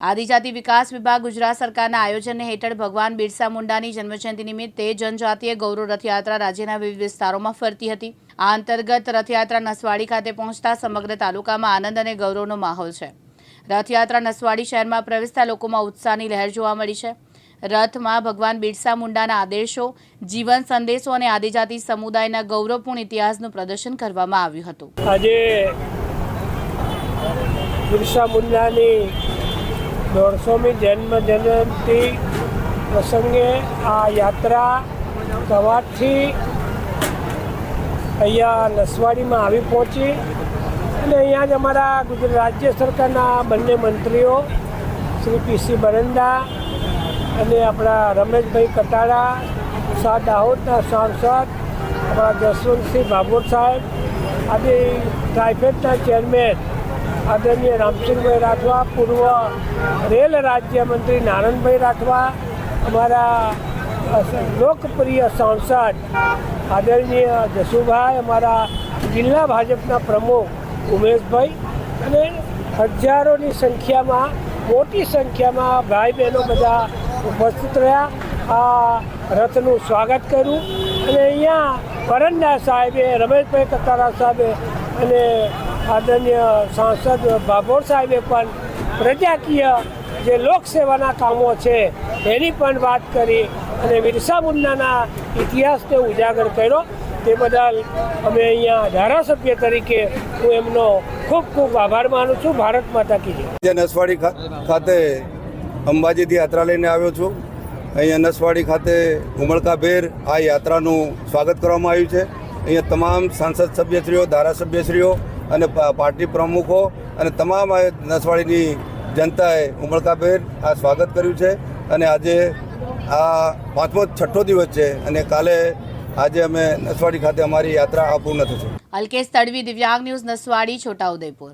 આદિજાતિ વિકાસ વિભાગ ગુજરાત સરકારના આયોજન હેઠળ ભગવાન બિરસા મુંડાની જન્મજયંતિ નિમિત્તે જનજાતીય ગૌરવ રથયાત્રા રાજ્યના વિવિધ વિસ્તારોમાં ફરતી હતી. આ અંતર્ગત રથયાત્રા નસવાડી ખાતે પહોંચતા સમગ્ર તાલુકામાં આનંદ અને ગૌરવનો માહોલ છે. રથયાત્રા નસવાડી શહેરમાં પ્રવેશતા લોકોમાં ઉત્સાહની લહેર જોવા મળી છે. રથમાં ભગવાન બિરસા મુંડાના આદેશો, જીવન સંદેશો અને આદિજાતિ સમુદાયના ગૌરવપૂર્ણ ઇતિહાસનું પ્રદર્શન કરવામાં આવ્યું હતું. આજે બિરસા મુંડાની દોઢસોમી જન્મ જયંતિ પ્રસંગે આ યાત્રા સવારથી અહીંયા નસવાડીમાં આવી પહોંચી અને અહીંયા જ અમારા ગુજરાત રાજ્ય સરકારના બંને મંત્રીઓ, શ્રી પીસી બરંડા અને આપણા રમેશભાઈ કટારા, શાહ દાહોદના સાંસદ, આપણા જસવંતસિંહ ભાભોર સાહેબ આજે ટ્રાઇફેડના ચેરમેન આદરણીય રામસિંહભાઈ રાઠવા, પૂર્વ રેલ રાજ્યમંત્રી નારણભાઈ રાઠવા, અમારા લોકપ્રિય સાંસદ આદરણીય જસુભાઈ, અમારા જિલ્લા ભાજપના પ્રમુખ ઉમેશભાઈ અને હજારોની સંખ્યામાં, મોટી સંખ્યામાં ભાઈ બહેનો બધા ઉપસ્થિત રહ્યા. આ રથનું સ્વાગત કર્યું. અને અહીંયા પરંડા સાહેબે, રમેશભાઈ કતારા સાહેબે અને આદરણીય સાંસદ ભાભોર સાહેબે પણ પ્રજાકીય જે લોકસેવાના કામો છે, એની પણ વાત કરી અને બિરસા મુંડાના ઇતિહાસને ઉજાગર કર્યો. તે બદલ અમે અહીંયા ધારાસભ્ય તરીકે હું એમનો ખૂબ ખૂબ આભાર માનું છું. ભારત માતા કી નસવાડી ખાતે અંબાજીથી યાત્રા લઈને આવ્યો છું. અહીંયા નસવાડી ખાતે ઉમળકાભેર આ યાત્રાનું સ્વાગત કરવામાં આવ્યું છે. અહીંયા તમામ સાંસદ સભ્યશ્રીઓ, ધારાસભ્યશ્રીઓ અને પાર્ટી પ્રમુખો અને તમામ નસવાડીની જનતાએ ઉમળકાભેર આ સ્વાગત કર્યું છે. અને આજે આ પાંચમો છઠ્ઠો દિવસ છે અને કાલે આજે અમે નસવાડી ખાતે અમારી યાત્રા પૂર્ણ થશે. અલ્કેશ તડવી, દિવ્યાંગ ન્યૂઝ નસવાડી, છોટાઉદેપુર.